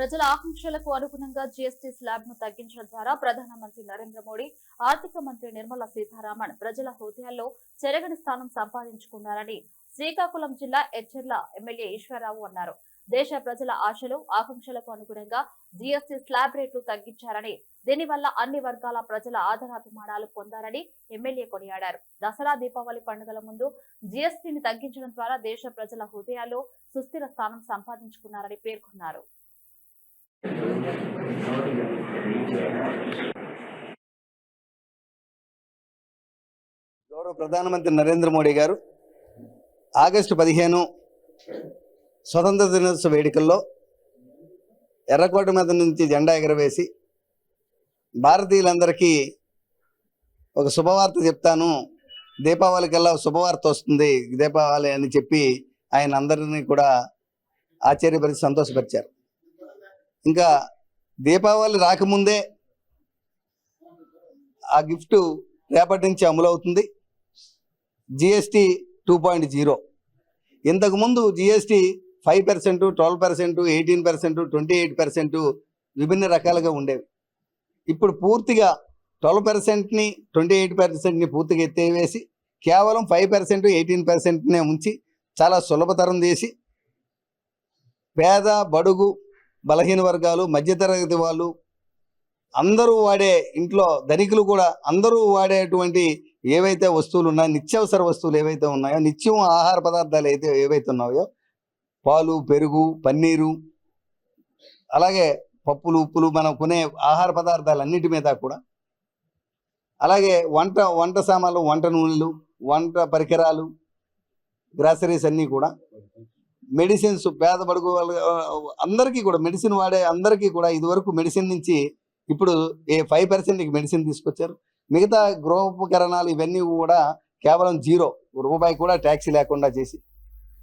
ప్రజల ఆకాంక్షలకు అనుగుణంగా జీఎస్టీ స్లాబ్ను తగ్గించడం ద్వారా ప్రధానమంత్రి నరేంద్ర మోడీ ఆర్థిక మంత్రి నిర్మలా సీతారామన్ ప్రజల హృదయాల్లో చెరగని స్థానం సంపాదించుకున్నారని శ్రీకాకుళం జిల్లా ఎచ్చెర్ల ఎమ్మెల్యే ఈశ్వరరావు అన్నారు. దేశ ప్రజల ఆశలు ఆకాంక్షలకు అనుగుణంగా జీఎస్టీ స్లాబ్ రేట్లు తగ్గించారని దీనివల్ల అన్ని వర్గాల ప్రజల ఆదరాభిమానాలు పొందారని ఎమ్మెల్యే కొనియాడారు. దసరా దీపావళి పండుగల ముందు జీఎస్టీని తగ్గించడం ద్వారా దేశ ప్రజల హృదయాల్లో సుస్థిర స్థానం సంపాదించుకున్నారని పేర్కొన్నారు. గౌరవ ప్రధానమంత్రి నరేంద్ర మోడీ గారు ఆగస్టు పదిహేను స్వతంత్ర దినోత్సవ వేడుకల్లో ఎర్రకోట మీద నుంచి జెండా ఎగరవేసి భారతీయులందరికీ ఒక శుభవార్త చెప్తాను. దీపావళి కల్లా శుభవార్త వస్తుంది. దీపావళి అని చెప్పి ఆయన అందరినీ కూడా ఆశ్చర్యపరిచి సంతోషపరిచారు. ఇంకా దీపావళి రాకముందే ఆ గిఫ్ట్ రేపటి నుంచి అమలవుతుంది జిఎస్టి టూ పాయింట్ జీరో. ఇంతకుముందు GST five percent twelve percent eighteen percent twenty eight percent విభిన్న రకాలుగా ఉండేవి. ఇప్పుడు పూర్తిగా ట్వెల్వ్ పర్సెంట్ని ట్వంటీ ఎయిట్ పర్సెంట్ని పూర్తిగా ఎత్తేవేసి కేవలం ఫైవ్ పర్సెంట్ ఎయిటీన్ పర్సెంట్నే ఉంచి చాలా సులభతరం చేసి పేద బడుగు బలహీన వర్గాలు మధ్యతరగతి వాళ్ళు అందరూ వాడే ఇంట్లో ధనికులు కూడా అందరూ వాడేటువంటి ఏవైతే వస్తువులు ఉన్నాయో నిత్యావసర వస్తువులు ఏవైతే ఉన్నాయో నిత్యం ఆహార పదార్థాలు అయితే ఏవైతే ఉన్నాయో పాలు పెరుగు పన్నీరు అలాగే పప్పులు ఉప్పులు మనం కొనే ఆహార పదార్థాలు అన్నిటి మీద కూడా అలాగే వంట వంట సామాన్లు వంట నూనెలు వంట పరికరాలు గ్రాసరీస్ అన్నీ కూడా మెడిసిన్స్ పేద బడుగు అందరికీ కూడా మెడిసిన్ వాడే అందరికీ కూడా ఇదివరకు మెడిసిన్ నుంచి ఇప్పుడు ఏ ఫైవ్ పర్సెంట్కి మెడిసిన్ తీసుకొచ్చారు. మిగతా గృహోపకరణాలు ఇవన్నీ కూడా కేవలం జీరో. రూపాయి కూడా ట్యాక్సీ లేకుండా చేసి